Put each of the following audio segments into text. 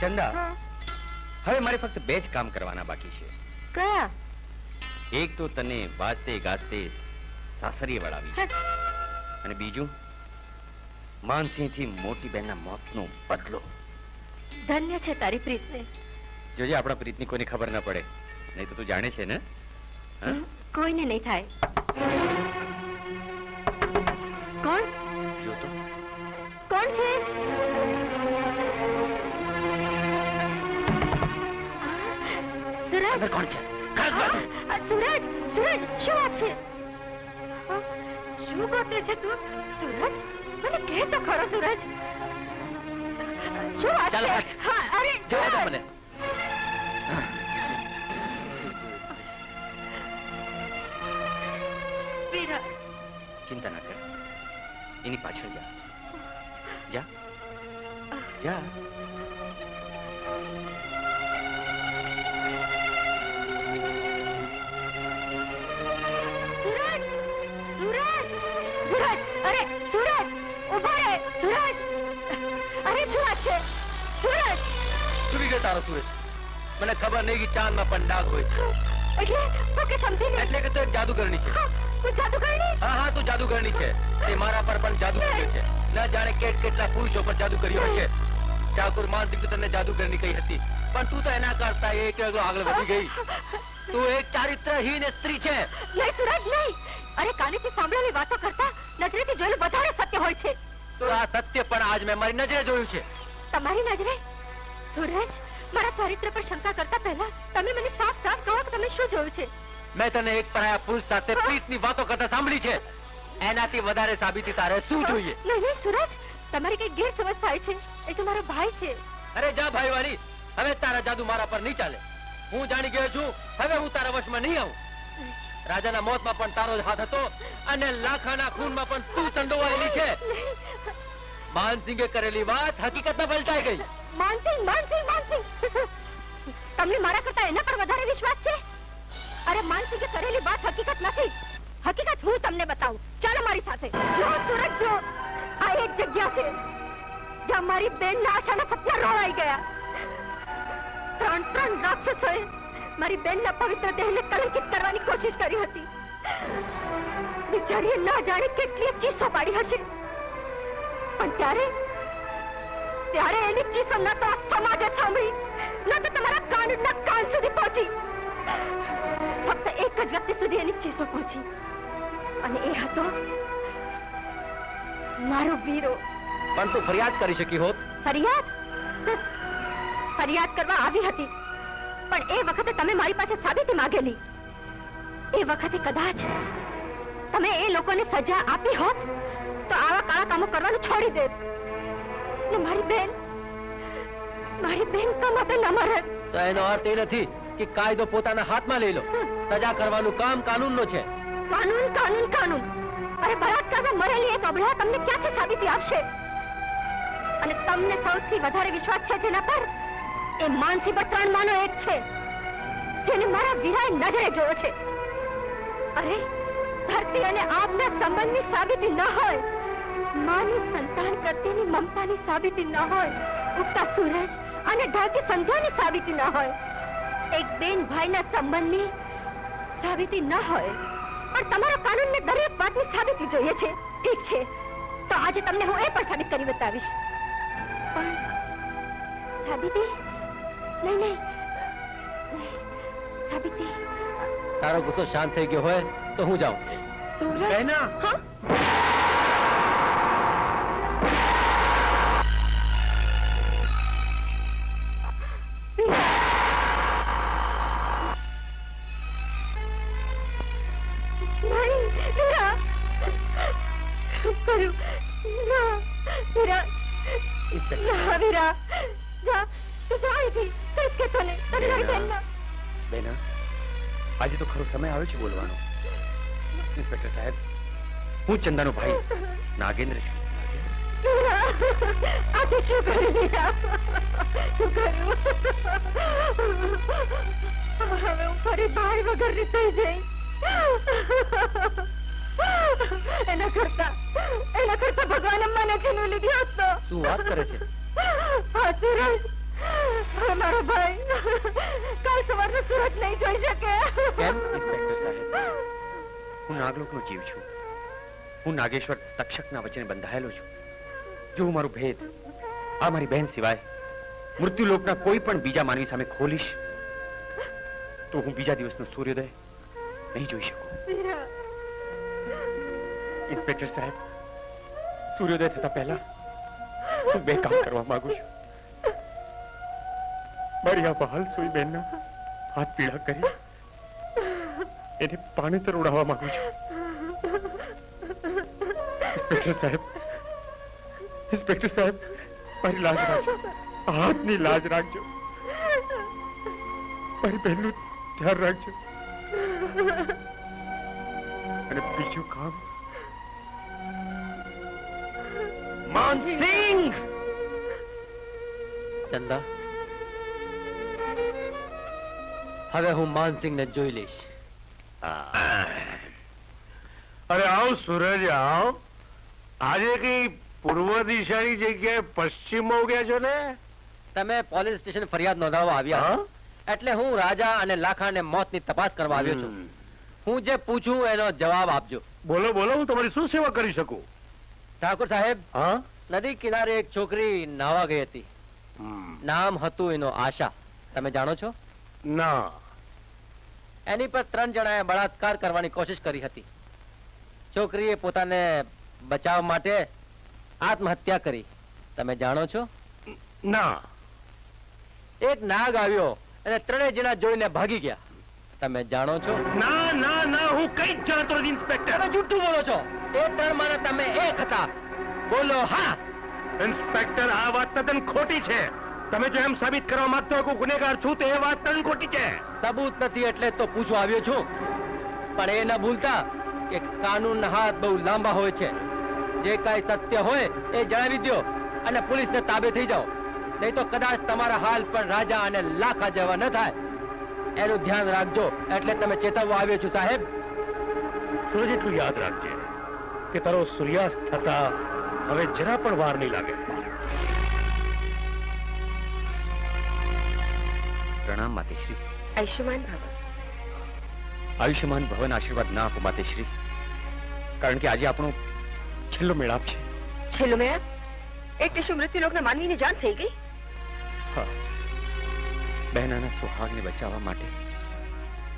ચંદા હવે મારે ફક્ત બે જ કામ કરવાના બાકી છે. કયા? એક તો તને વાજતે ગાજતે સાસરીએ વળાવી અને બીજું માનસિંહથી મોટી બહેનના મોતનો બદલો. ધન્ય છે તારી પ્રીતને. જોજે આપણા પ્રીતની કોઈને ખબર ના પડે. નહીં તો તું જાણે છે ને? કોઈને નહીં થાય. કોણ? જો તો. કોણ છે? સુરજ અંદર કોણ છે. સુરજ સુરજ શું વાત છે? શું ગોતે છે તું? સુરજ? મને કહે તો ખરો સુરજ. શું વાત છે. હા અરે જોવા મને. વીરા. ચિંતા ના કર. એની પાછળ જા. જા. જા. સુરજ ઊભો રે સુરજ. અરે શું વાત છે? સુરજ. સુરી ગયો તારો સુરજ. મને ખબર નહીં કે ચાંદમાં પણ ડાઘ હોય એટલે તો કે સમજી લે. એટલે કે તું એક જાદુગરની છે. તું જાદુગરની હા હા તું જાદુગરની છે. તે મારા પર પણ જાદુ કર્યો છે. ન જાણે કેટ કેટલા પુરુષો પર જાદુ કર્યો છે. ઠાકુર માનસિંહ તો તને જાદુગરની કહી હતી. પણ તું તો એના કરતા એક ડગલો આગળ વધી ગઈ. તું એક ચારિત્રહીન સ્ત્રી છે. નહીં સુરજ નહીં. અરે કાનેથી સાંભળેલી વાતો કરતા નજરેથી જોયેલું વધારે સત્ય હોય છે. તો આ સત્ય પણ આજ મેં મારી નજરે જોયું છે. તમારી નજરે? સુરેશ મારા ચરિત્ર પર શંકા કરતા પહેલા તમે મને સાફ સાફ કહો કે તમે શું જોયું છે? મેં તને એક પરાયા પુરુષ સાથે પ્રીતની વાતો કરતા સાંભળી છે. એનાથી વધારે સાબિતી તારે શું જોઈએ? નહીં સુરજ તમારી કઈ ગેરસમજ થાય છે. એ તો મારો ભાઈ છે. અરે જા ભાઈ વાળી હવે તારા જાદુ મારા પર નહીં ચાલે. હું જાણી ગયો છું હવે હું તારા વશમાં નહીં આવું. રાજાના મોતમાં પણ તારો જ હાથ હતો અને લાખાના ખૂનમાં પણ તું સંડોવાયેલી છે. માનસિંહે કરેલી વાત હકીકતમાં પલટાઈ ગઈ. માનસિંહ માનસિંહ માનસિંહ. તમને મારા કરતા એના પર વધારે વિશ્વાસ છે? અરે માનસિંહે કરેલી વાત હકીકત નથી. હકીકત હું તમને બતાવું. ચાલો મારી સાથે. જો, સુરત જો. આ એક જગ્યા છે જ્યાં મારી બેન ના આશાના સપના રોળાઈ ગયા. ત્રણ ત્રણ રાક્ષસોએ મારી બેનના પવિત્ર દેહને કલંકિત કરવાની કોશિશ કરી હતી. બિચારીએ ના જાણે કેટલી ચીસો પાડી હશે. પણ ત્યારે ત્યારે એની ચીસો ન તો આ સમાજે સાંભળી ન તો તમારા કાનૂનના કાન સુધી પહોંચી. ફક્ત એક જ વ્યક્તિ સુધી એની ચીસો પહોંચી. અને એ હતો મારો વીરો. પણ તું ફરિયાદ કરી શકી હોત. ફરિયાદ? ફરિયાદ કરવા આવી હતી. પણ એ વખતે તમે મારી પાસે સાબિતી માંગેલી. એ વખતે કદાચ તમે એ લોકોને સજા આપી હોત તો આવા કાળા કામો કરવાનું છોડી દે ને મારી બેન મારી બેન કામ માટે ન મરે. તો એનો અર્થ એ નથી કે કાયદો પોતાના હાથમાં લઈ લો. સજા કરવાનું કામ કાનૂનનો છે. કાનૂન કાનૂન કાનૂન. અરે બળાત્કારમાં મરેલી એક અબળા તમને ક્યાંથી સાબિતી આપશે? અને તમને સૌથી વધારે વિશ્વાસ છે જેના પર એ માનસી પર ત્રણ માનો એક છે, જેને મારા વીરાએ નજરે જોયો છે. અરે, ધરતી અને આપના સંબંધની સાબિતી ન હોય, માની સંતાન પ્રત્યેની મમતાની સાબિતી ન હોય, ઉગતા સૂરજ અને ઢળતી સંધ્યાની સાબિતી ન હોય. એક બેન ભાઈના સંબંધની સાબિતી ન હોય, પણ તમારા કાનૂનને દરેક વાતની સાબિતી જોઈએ છે. ઠીક છે, તો આજે તમને હું એ પણ સાબિત કરી બતાવીશ. પણ, સાબિતી નહીં નહીં નહીં. સાબિતી તારો ગુસ્સો શાંત થઈ ગયો હોય તો હું જાઉં સૂરજ બહેના હા? ના, વીરા. ના, વીરા. જા, તું જા અહીંથી. જ કહેતો ને તારી બહેનના. બેના આજે તો ખરો સમય આવ્યો છે બોલવાનો ઇન્સ્પેક્ટર સાહેબ હું ચંદાનો ભાઈ નાગેન્દ્ર છું વીરા, આજે શું કર્યું, શું કર્યું? હવે હું ફરી ભાઈ વગરની થઈ જઈશ. એના કરતા એના કરતા ભગવાને મને છીનવી લીધી હોત તો શું વાત કરે છે હા મારો ભાઈ. કાલ સવારનો સુરત નહીં જોઈ શકે. કેમ ઇન્સ્પેક્ટર સાહેબ? હું નાગલોકનો જીવ છું. હું નાગેશ્વર તક્ષકના વચને બંધાયેલો છું. જો મારું ભેદ આ મારી બહેન સિવાય મૃત્યુલોકના કોઈ પણ બીજા માનવી સામે ખોલીશ તો હું બીજા દિવસનો સૂર્યોદય નહીં જોઈ શકું. ઇન્સ્પેક્ટર સાહેબ સૂર્યોદય થતા પહેલા હું બે કામ કરવા માંગુ છું. મારી આ બહાલ સુઈ બહેનના હાથ પીળા કરી એને પાણીતર ઉડાવવા માંગુ છું ઇન્સ્પેક્ટર સાહેબ ઇન્સ્પેક્ટર સાહેબ મારી લાજ રાખજો હાથની લાજ રાખજો મારી બહેનનું ધ્યાન રાખજો અને બીજું કામ માનસિંહ ચંદા હવે હું માનસિંહને જોઈ લઈશ. અરે આવ સૂરજ આવ. આજે કઈ પૂર્વ દિશાની જગ્યાએ પશ્ચિમમાં ગયા છો ને? તમે પોલીસ સ્ટેશન ફરિયાદ નોંધાવવા આવ્યા? એટલે હું રાજા અને લાખાને મોતની તપાસ કરવા આવ્યો છું. હું જે પૂછું એનો જવાબ આપજો. બોલો બોલો હું તમારી શું સેવા કરી શકું? ઠાકોર સાહેબ હા? નદી કિનારે એક છોકરી નાવા ગઈ હતી. નામ હતું એનો આશા. તમે જાણો છો? ના. એની પર ત્રણ જણાએ બળાત્કાર કરવાની કોશિશ કરી હતી. છોકરીએ પોતાને બચાવ માટે આત્મહત્યા કરી. તમે જાણો છો? ના. એક નાગ આવ્યો અને ત્રણેય જણા જોઈને ભાગી ગયા. તમે જાણો છો? ના ના ના હું કઈ જ જાણતો નથી ઇન્સ્પેક્ટર. તમે જૂઠું બોલો છો. એ ત્રણ મારા તમે એક હતા. બોલો હા. ઇન્સ્પેક્ટર આ વાત તદ્દન ખોટી છે. તમે જો એમ સાબિત કરવા માંગતો હોય કે હું ગુનેગાર છું તો એ વાત તદ્દન ખોટી છે. સબૂત નથી એટલે તો પૂછવા આવ્યો છું. પણ એ ન ભૂલતા કે કાનૂનના હાથ બહુ લાંબા હોય છે. જે કાંઈ સત્ય હોય એ જણાવી દો અને પોલીસને તાબે થઈ જાઓ. નહીં તો કદાચ તમારા હાલ પણ રાજા અને લાખા જેવા ન થાય. એનું ધ્યાન રાખજો એટલે તમે ચેતવવા આવ્યો છું સાહેબ. સૂરજ એટલું યાદ રાખજે કે તારો સૂર્યાસ્ત થતા હવે જરા પણ વાર નહીં લાગે. માતેશ્રી આયુષ્યમાન ભવ આયુષ્યમાન ભવન આશીર્વાદ ના આપો માતેશ્રી કારણ કે આજે આપણો છેલ્લો મેળાપ છે છેલ્લો મેળા એટલે શું મૃત્યુલોકના માનવીની જાન થઈ ગઈ હા બહેનાના સુહાગને બચાવવા માટે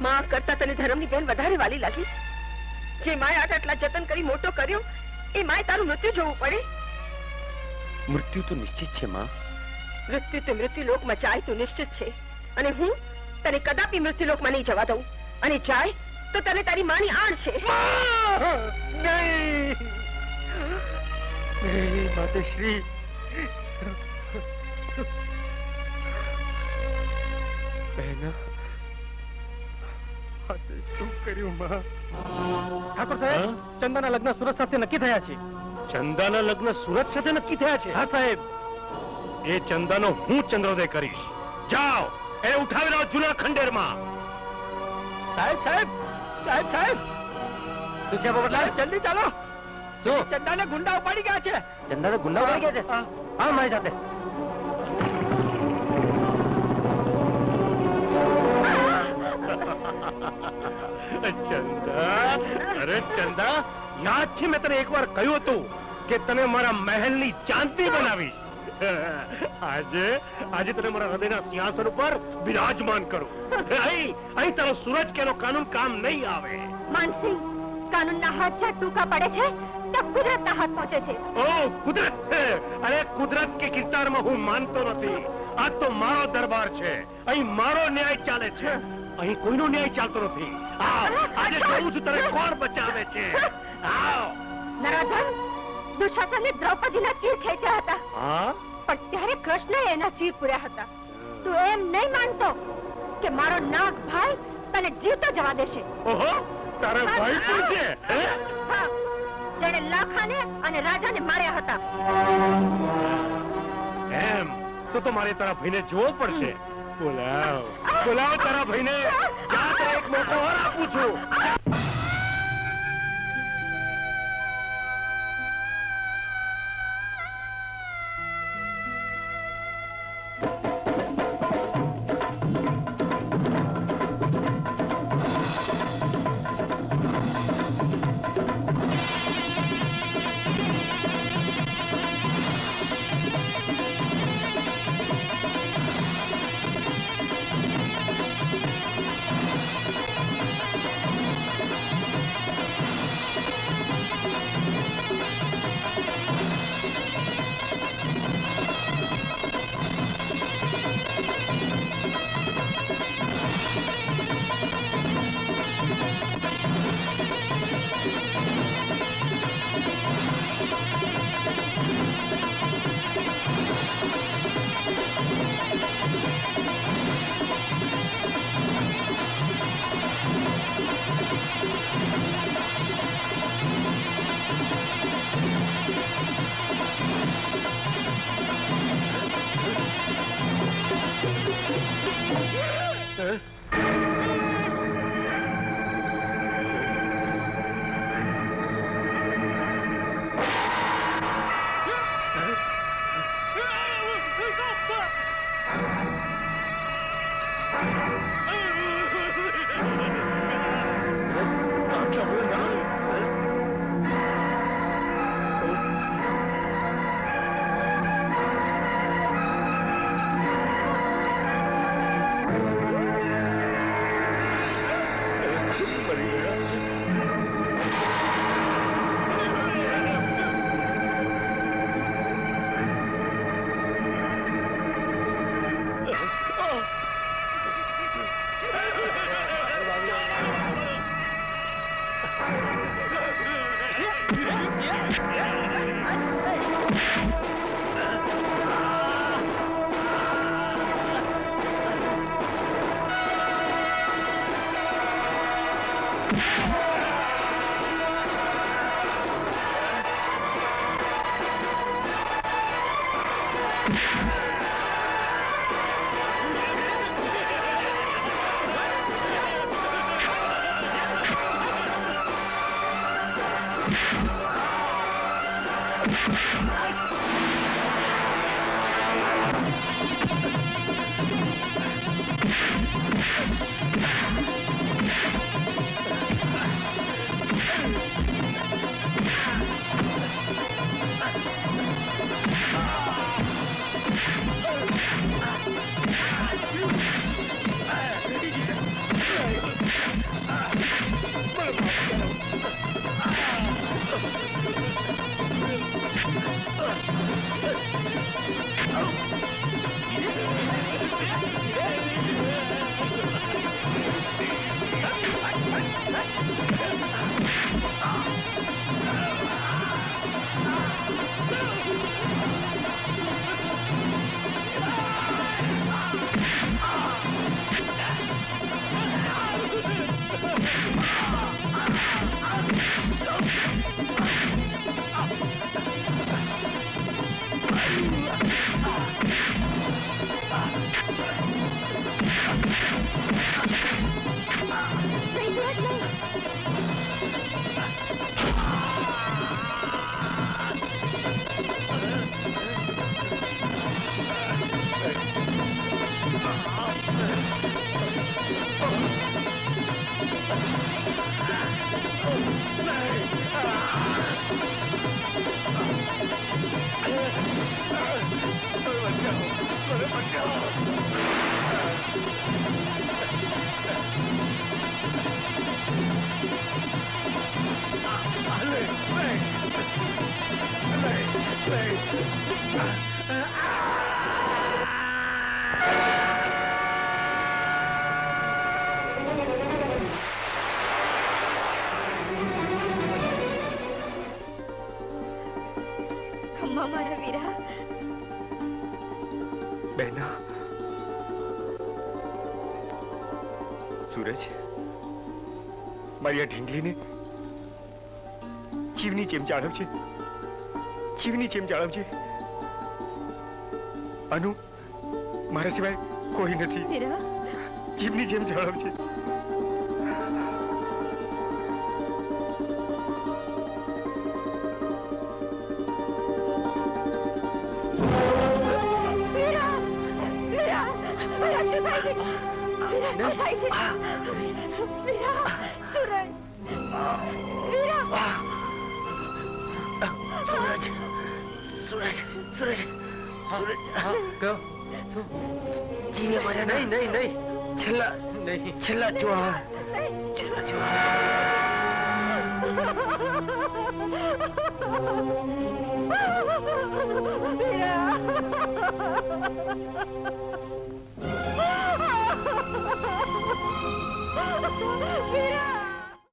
માં કરતા તને ધર્મની બેન વધારે વાલી લાગી જે માએ આટ આટલા જતન કરી મોટો કર્યો એ માએ તારું મૃત્યુ જોવું પડે મૃત્યુ તો નિશ્ચિત છે માં મૃત્યુ તો મૃત્યુલોકમાં જાય તો નિશ્ચિત છે અને હું તને કદાપી મૃત્યુલોકમાં નહીં જવા દઉં. અને જાય તો તને તારી માની આણ છે. નહીં! નહીં માતેશ્રી બહેના શું કર્યું માં? ઠાકોર સાહેબ, ચંદાના લગ્ન સુરત સાથે નક્કી થયા છે. ચંદાના લગ્ન સુરત સાથે નક્કી થયા છે? હા સાહેબ. એ ચંદાનો હું ચંદ્રોદય કરીશ. જાઓ! એને ઉઠાવી લાવો જૂના ખંડેરમાં. સાહેબ સાહેબ સાહેબ સાહેબ. શું છે પોપટલાલ જલ્દી ચાલો. શું ચંદાને ગુંડા ઉપાડી ગયા છે. ચંદાને ગુંડા ઉપાડી ગયા છે? હા. મારી સાથે. ચંદા. અરે ચંદા યાદ છે મેં તને એકવાર કહ્યું હતું કે તને મારા મહેલની ચાંદી બનાવીશ. આજે આજે તને મારા હૃદયના સિંહાસન ઉપર બિરાજમાન કરું. અહીં અહીં તારો સૂરજ કેનો કાનૂન કામ નહીં આવે. માનસિંહ કાનૂનના હાથ જ્યાં ટૂંકા પડે છે ત્યાં કુદરતના હાથ પહોંચે છે. ઓ કુદરત! અરે કુદરત કે કિરદારમાં હું માનતો નથી. આ તો મારો દરબાર છે. અહીં મારો ન્યાય ચાલે છે. અહીં કોઈનો ન્યાય ચાલતો નથી. આવ આજે જોઉં છું તને કોણ બચાવે છે. આવ. નરાધમ દુશાસને દ્રૌપદીના ચીર ખેંચ્યા હતા. હા? પણ ત્યારે કૃષ્ણએ એના ચીર પૂર્યા હતા. તું એમ નહીં માનતો કે મારો નાગ ભાઈ તને જીવતો જવા દેશે. ઓહો તારે ભાઈ શું છે? હા? જેણે લાખાને અને રાજાને માર્યા હતા. એમ તો તો મારે તારા ભાઈને જોવો પડશે. બોલાવ બોલાવ તારા ભાઈને. જા એક મોટો ઓર આપું છું. Don't jump in, નહીં મારા વીરા બહેના સૂરજ મારી આ ઢીંગલીને જીવની જેમ જાળવજે જીવની જેમ જાળવજે અનુ મારા સિવાય કોઈ નથી. જીવની જેમ જાળવજે વીરા સુરજ. વીરા સૂરજ સૂરજ હા કયો શું જીવે માર્યા નહીં નહીં નહીં છેલ્લા નહીં છેલ્લા જોવા છેલ્લા જોવા વીરા વીરા